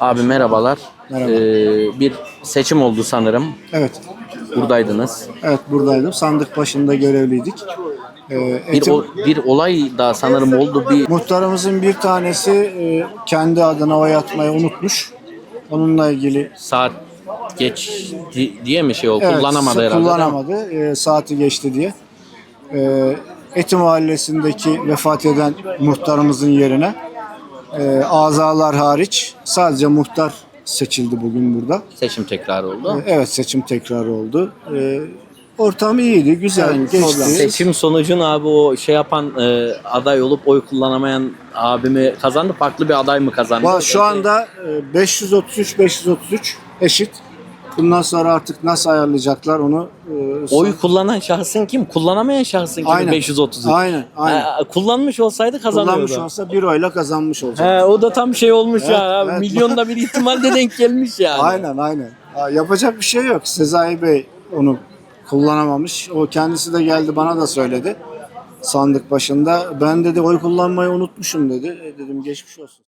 Abi merhabalar. Merhaba. Ee, bir seçim oldu sanırım. Evet, Buradaydınız. evet buradaydım. Sandık başında görevliydik. Ee, Bir, etim- o- bir olay da sanırım oldu. Bir Muhtarımızın bir tanesi e, kendi adına oy atmayı unutmuş. Onunla ilgili saat geç di- diye mi şey oldu? evet, kullanamadı herhalde. Kullanamadı. e, saati geçti diye. E, Eti mahallesindeki vefat eden muhtarımızın yerine e, azalar hariç sadece muhtar seçildi bugün burada. Seçim tekrarı oldu. Evet seçim tekrarı oldu. E, ortam iyiydi, güzel geçti. Seçim sonucun abi o şey yapan e, aday olup oy kullanamayan abimi kazandı. Farklı bir aday mı kazandı? Şu anda e, 533 533 eşit. Bundan sonra artık nasıl ayarlayacaklar onu e, Oy kullanan şahsın kim? Kullanamayan şahsın kim? Aynen. 530. Aynen, aynen. Ha, kullanmış olsaydı kazanıyordu. kullanmış olsa bir oyla kazanmış olacak. He, o da tam şey olmuş Evet, ya. evet. Milyonda bir ihtimalle denk gelmiş yani. Aynen aynen. Yapacak bir şey yok. Sezai Bey onu kullanamamış. O kendisi de geldi bana da söyledi. Sandık başında. Ben dedi oy kullanmayı unutmuşum dedi. E, dedim geçmiş olsun.